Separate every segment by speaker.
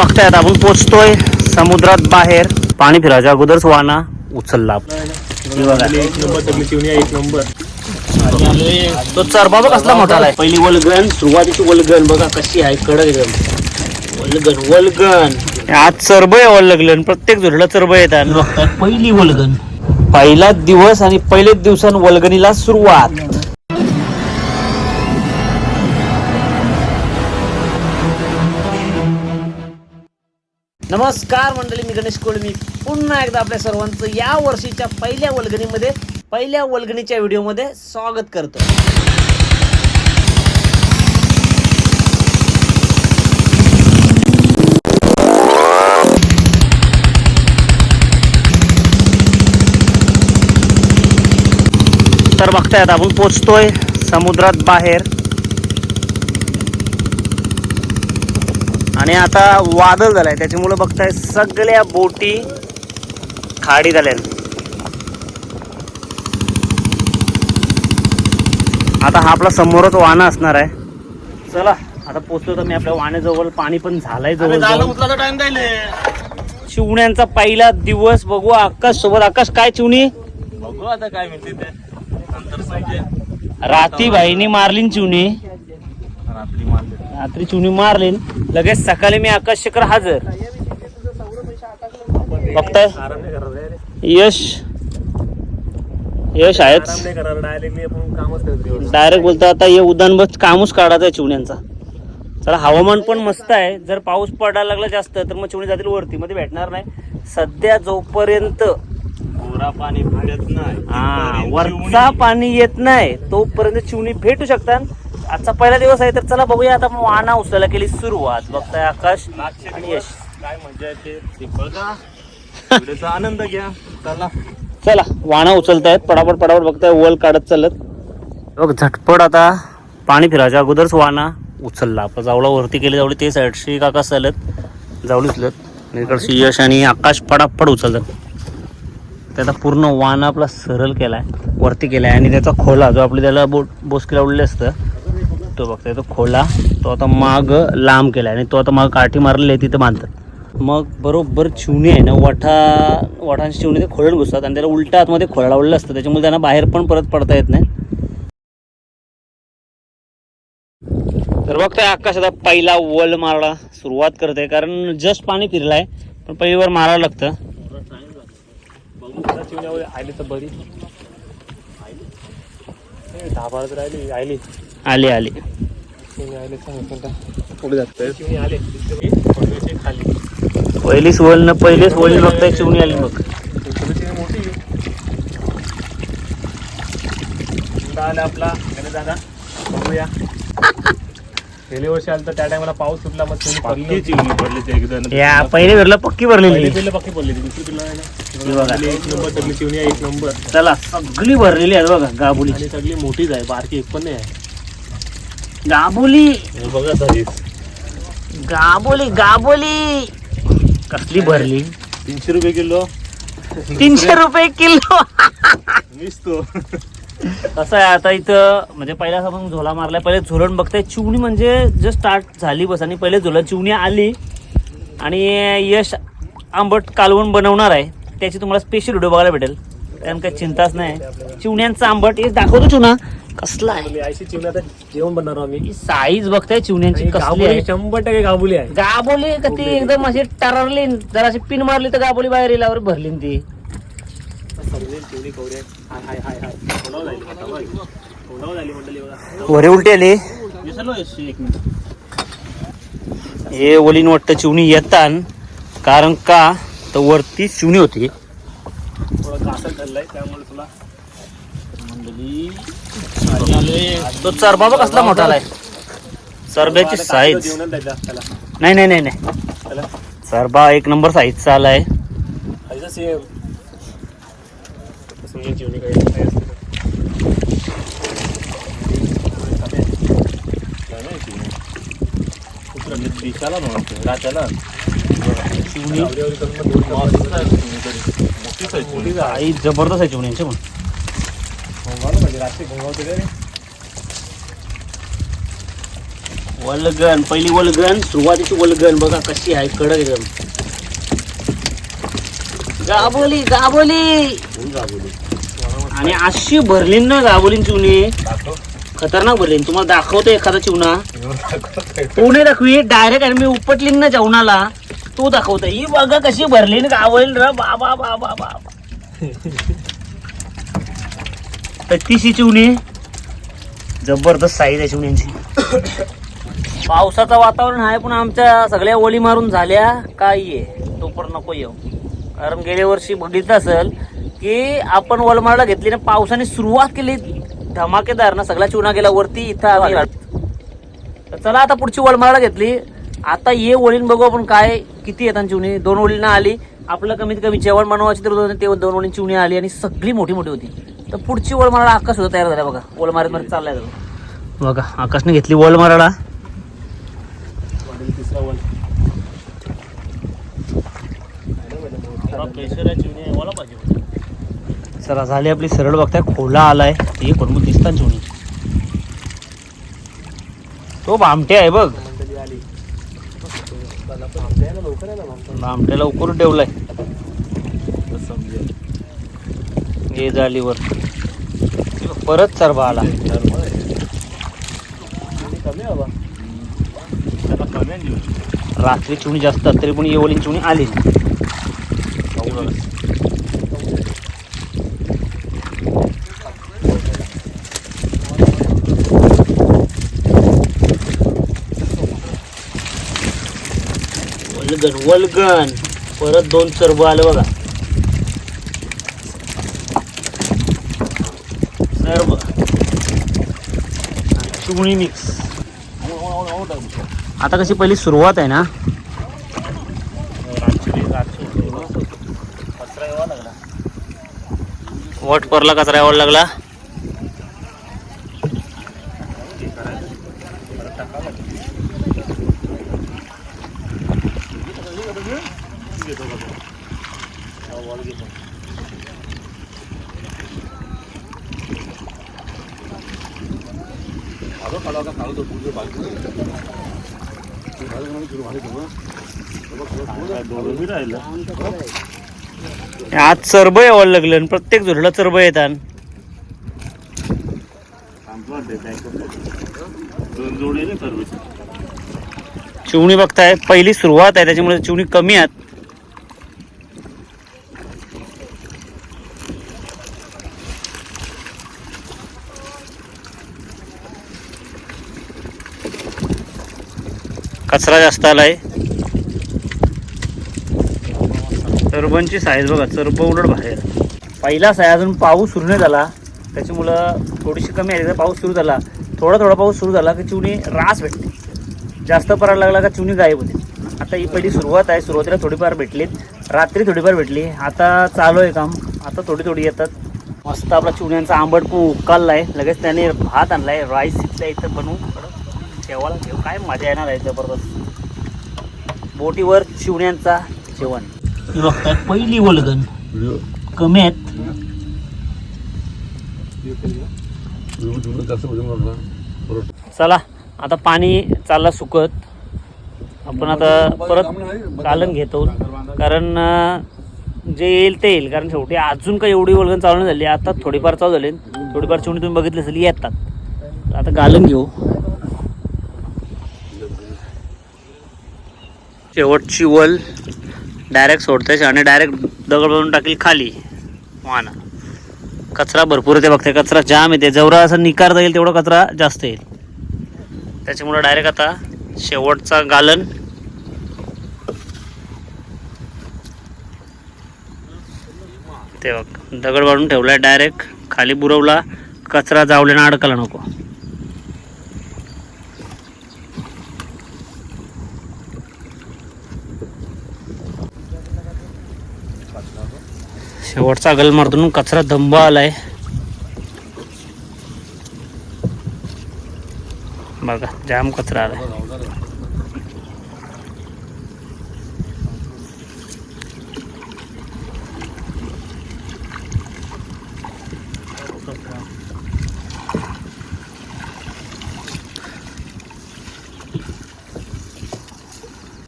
Speaker 1: बघताय आता आपण पोचतोय. समुद्रात बाहेर. पाणी फिरायच्या अगोदरच वाना उचलला. तो चरबा बघ कसला मोठा आहे पहिली वलगन सुरुवातीची वलगन बघा कशी आहे कडक एकदम. वलगन वलगन आज चरब आहे वलगलन. प्रत्येक झुरडा चरब येतात. बघताय पहिली वलगन पहिलाच दिवस आणि पहिलेच दिवसान वलगणीला सुरुवात. नमस्कार मंडळी मी गणेश कोळमी पुन्हा एकदा आपल्या सर्वांचं या वर्षीच्या पहिल्या वलगणीमध्ये पहिल्या वलगणीच्या व्हिडिओमध्ये स्वागत करतो. तर बघताय आता आपण पोचतोय समुद्रात बाहेर. आणि आता वादळ झालंय. त्याच्यामुळे बघताय सगळ्या बोटी खाडी झाल्या आता हा आपला समोरच वाहन असणार आहे. चला आता पोचलो तर मी आपल्या वाण्याजवळ. पाणी पण झालंय जवळ चिवण्यांचा पहिला दिवस बघू आकाश सोबत. आकाश काय चिवणी?
Speaker 2: बघू आता काय म्हणते ते.
Speaker 1: राती भाईनी मारलीन चिवणी.
Speaker 2: मारले
Speaker 1: रात्री चिवणी मारलीन लगेच सकाळी मी आकाश शेखर हजर. बघताय?
Speaker 2: रे
Speaker 1: यश. यश आहेच. डायरेक्ट बोलतो आता हे उदान बस कामच काढायचा आहे चिवण्यांचा चला हवामान पण मस्त आहे. जर पाऊस पडायला लागला जास्त तर मग चिवणी जातील वरती. मध्ये भेटणार नाही. सध्या जोपर्यंत
Speaker 2: पाणी भेटत नाही
Speaker 1: हा वरचा पाणी येत नाही तोपर्यंत चिवणी भेटू शकतात. आजचा पहिला दिवस आहे तर चला बघूया आता आपण वाना उचलायला केली सुरुवात. बघताय आकाश आणि यश.
Speaker 2: काय मजा येते? ते बघा व्हिडिओचा आनंद घ्या. चला.
Speaker 1: चला वाणा उचलतायत. पडापड पडापड बघताय वल काढत चालत बघ झटपट आता पाणी फिरायच्या अगोदरच वाना उचलला. आपला जावळा वरती केली जावळी ते साईडशी काका चालत जावळी उचलत. आणि इकडची यश आणि आकाश पडापड उचलतात. त्याचा पूर्ण वाना आपला सरळ केलाय वरती केलाय. आणि त्याचा खोला जो आपली त्याला बोट बोसकीला उडले असतं तो बघताय तो खोला. तो आता माग लांब केलाय आणि तो आता माग काठी मारलेली आहे तिथं बांधतात. मग बरोबर चिवणी आहे ना वठा वठांची चिवणी ते खोलून घुसतात आणि त्याला उलट्या आतमध्ये खोला लावलेलं असतं. त्याच्यामुळे त्यांना बाहेर पण परत पडता येत नाही. तर बघताय आकाश आता पहिला वल मारायला सुरुवात करते कारण जस्ट पाणी फिरलाय पण पहिली वर मारावं लागतं.
Speaker 2: आली तर बरी. तर राहिली आली.
Speaker 1: आली आली.
Speaker 2: चिवणी आले सांग पुढे जात चिवणी आले पडव्याचे खाली
Speaker 1: पहिलीच न पहिलेच वळी बघताय चिवणी आली मग.
Speaker 2: थोडी चिवणी मोठी मुलगा आला आपला. गणेश दादा. बघूया. गेल्या वर्षी आलं तर त्या टायमाला पाऊस सुटला मग चिवणी पडली चिवणी पडली ते एकदम
Speaker 1: या पहिले पक्की भरलेली.
Speaker 2: दुसरी. आपली एक नंबर चिवणी एक नंबर
Speaker 1: चला सगळी भरलेली आहे बघा गाबुली.
Speaker 2: आणि सगळी मोठीच आहे बारकी एक पण नाही आहे.
Speaker 1: गाबुली.
Speaker 2: हे बघा तरीच
Speaker 1: गाबोली गाबोली. कसली भरली?
Speaker 2: तीनशे रुपये किलो.
Speaker 1: तीनशे रुपये किलो.
Speaker 2: मीच तो.
Speaker 1: कसं आहे आता इथं म्हणजे पहिला आपण झोला मारलाय पहिले झोलण बघताय चिवणी म्हणजे जस्ट स्टार्ट झाली बस आणि पहिले झोला चिवणी आली. आणि यश आंबट कालवण बनवणार आहे. त्याची तुम्हाला स्पेशल व्हिडिओ बघायला भेटेल. कारण काही चिंताच नाही. चिवण्यांचा आंबट हे दाखवतो चिवणा कसला आहे?
Speaker 2: आपली आयशी चिवणी आता जेवण बनणार आहोत आम्ही
Speaker 1: साईज बघताय चिवण्यांची
Speaker 2: आणि
Speaker 1: कसली
Speaker 2: गाभुली
Speaker 1: आहे?
Speaker 2: शंभर टक्के गाबुली आहे.
Speaker 1: गाबोली का ती? एकदम अशी टररली जरा अशी पिन मारली तर गाबोली बाहेर येईल भरली ती.
Speaker 2: समजेल चिवणी कवडी आहे हाय हाय हाय हाय कोणावर झाली आता बघ. कोणावर झाली मंडळी बघा
Speaker 1: वरे उलटी आली.
Speaker 2: विसरलो यशी एक मिनिट.
Speaker 1: हे ओलीन वाटतं चिवणी येतान कारण का? तर वरती चिवणी होती.
Speaker 2: थोडं कासर खाल्लाय त्यामुळे तुला मंडळी
Speaker 1: तो चरबा बघ कसला मोठा आहे चरब्याची साईज नाही नाही नाही नाही. चरबा एक नंबर साईजचा आलाय.
Speaker 2: खायचं सेम काय नाही रात्याला
Speaker 1: चिवणी आई जबरदस्त आहे चिवण्यांची पण
Speaker 2: घोंगावलं म्हणजे रात्री घोंगावते रे
Speaker 1: वलगन पहिली वलगन सुरुवातीची वलगन बघा कशी आहे कडक एकदम. गाबोली गाबोली आणि अशी भरली ना गाबोलीन चिवणी. खतरनाक भरली. तुम्हाला दाखवतो एखादा चिवणा. पुणे दाखवी डायरेक्ट आणि मी उपटली ना जेवणाला. तू दाखवतो ही बघा कशी भरली ना गावली र. बाबा बाबा बाबा. तत्तीशी चिवणी जबरदस्त साईज आहे चिवण्यांची पावसाचं वातावरण आहे पण आमच्या सगळ्या ओली मारून झाल्या. काय आहे. तो पण नको येऊ. कारण गेल्या वर्षी बघितलं असेल की आपण वलमारला घेतली ना पावसाने सुरुवात केली. धमाकेदार ना सगळा चुना गेला वरती इथं तर चला आता पुढची वलमारला घेतली. आता ये ओळीन बघू आपण काय किती येतात चिवणी दोन ओळींना आली. आपलं कमीत कमी जेवण बनवायची तर दोन- दोन ओळींची चिवणी आली आणि सगळी मोठी मोठी होती. तर पुढची वलमाराला आकाश सुद्धा तयार झाला बघा. ओळ मारत मारत चाललाय बघा आकाशने घेतली वलमाराला
Speaker 2: तिसरा वन
Speaker 1: चला झाली आपली सरळ बघताय. खोला आलाय. ते पण मग दिसतात चिवणी तो भामटे आहे बघ.
Speaker 2: आली लवकर आहे ना
Speaker 1: भामट्याला उकरून ठेवलाय.
Speaker 2: समजेल
Speaker 1: हे जालीवर परत चरबा आला.
Speaker 2: कमी त्याला कमी
Speaker 1: रात्री चिवणी जास्त तरी पण येवली चिवणी आली. वलगन वलगन परत दोन चरब आलं बघा सर्व चिवणी मिक्स आता कशी पहिली सुरुवात आहे ना? वट परला कचरा यावा लागला. आज चरब यावं लागलं आणि प्रत्येक झुरला चरब येतात चिवणी बघताय पहिली सुरुवात आहे त्याच्यामुळे चिवणी कमी आहेत कचरा जास्त आला आहे चरबनची साईज बघा चरब उलट बाहेर. पहिला साय अजून पाऊस सुरू नाही झाला. त्याच्यामुळं थोडीशी कमी आहे पाऊस सुरू झाला थोडा थोडा पाऊस सुरू झाला की चिवणी रास भेटते. जास्त पडायला लागला का चिवणी गायब होते. आता ही पहिली सुरुवात आहे सुरुवातीला थोडीफार भेटलीत. रात्री थोडीफार भेटली. आता चालू आहे काम. आता थोडी थोडी येतात. मस्त आपला चिवण्यांचा आंबट पण उकालला आहे लगेच त्याने भात आणलाय राईस इथल्या इथं बनवून. जेवायला ठेव. काय मजा येणार आहे जबरदस्त. बोटीवर चिवण्यांचा जेवण. बघताय पहिली वलगन. कमी आहेत. चला आता पाणी चालला सुकत. आपण आता परत कालन घेतो. कारण जे येईल ते येईल. कारण शेवटी अजून काही एवढी वलगन चालू नाही झाली आता थोडीफार चालू झाली. थोडीफार चिवणी तुम्ही बघितली असेल येतात. आता गालन घेऊ. शेवटची वल डायरेक्ट सोडते आणि डायरेक्ट दगड बनवून टाकली खाली. वाना. कचरा भरपूर येते बघते. कचरा जाम येते. जेवढा असं निकारता येईल तेवढा कचरा जास्त येईल. त्याच्यामुळं डायरेक्ट आता शेवटचा गालन ते बघ. दगड वाढून ठेवला डायरेक्ट खाली बुरवला. कचरा जावल्यानं अडकायला नको. शेवटचा गल मारतून कचरा धंबा आलाय. बघा जाम कचरा आलाय.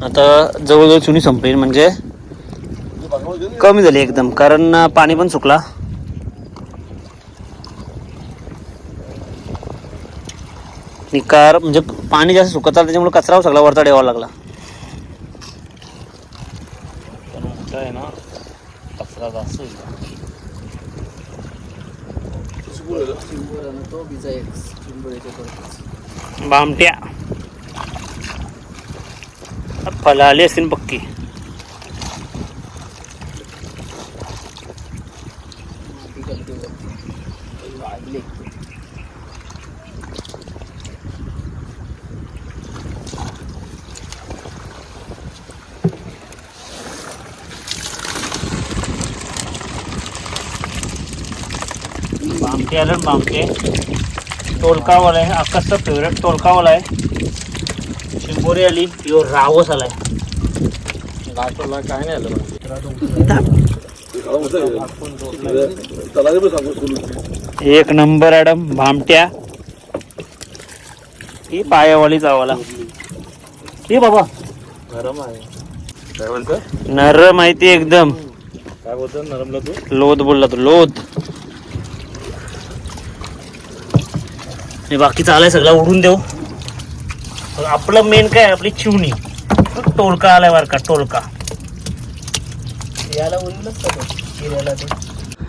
Speaker 1: आता जवळजवळ चुनी संपली म्हणजे कमी झाली एकदम कारण पाणी पण सुकला. निकार म्हणजे पाणी जास्त सुकत आलं त्याच्यामुळे कचरा सगळा वरचा ठेवावा लागला.
Speaker 2: आहे ना कचरा जास्त
Speaker 1: बामट्या. फला आली असतील पक्की. ना बामटे टोलकावाला आहे आकाशचा फेवरेट टोलकावाला आहे शिंबोरी आली यो रावस आलाय
Speaker 2: लाटोला काय नाही आलं
Speaker 1: एक नंबर मॅडम भामट्या. ही पायावाली चावाला हे बाबा.
Speaker 2: नरम आहे. काय बोलतं
Speaker 1: नर माहिती एकदम.
Speaker 2: काय बोलतो नरमला तू?
Speaker 1: लोद बोलला तो लोद. आणि बाकी चालाय सगळा उडून देऊ. आपलं मेन काय आपली चिवणी. टोलका आलाय बर का टोलका.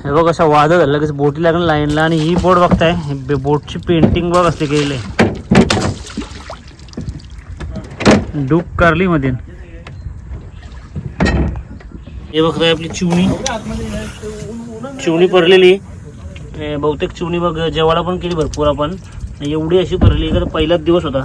Speaker 1: हे बघ अशा वादळ झालं लगेच बोटी लागलं लाईनला आणि ही बोट बघताय. बोटची पेंटिंग बघ असते केलेली डूब कारली मध्ये हे बघताय आपली चिवणी. चिवणी पडलेली बहुतेक चिवणी बघ जेवायला पण केली भरपूर आपण. एवढी अशी भरली का पहिलाच दिवस होता.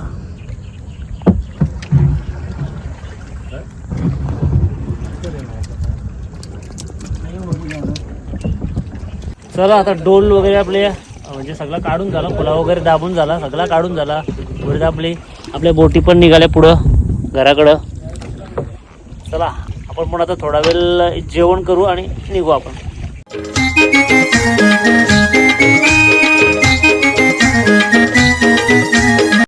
Speaker 1: चला आता डोल वगैरे आपले म्हणजे सगळं काढून झाला फुला वगैरे दाबून झाला सगळा काढून झाला. पुढे आपली आपल्या बोटी पण निघाल्या पुढं घराकडं. चला आपण पण आता थोडा वेळ जेवण करू आणि निघू आपण.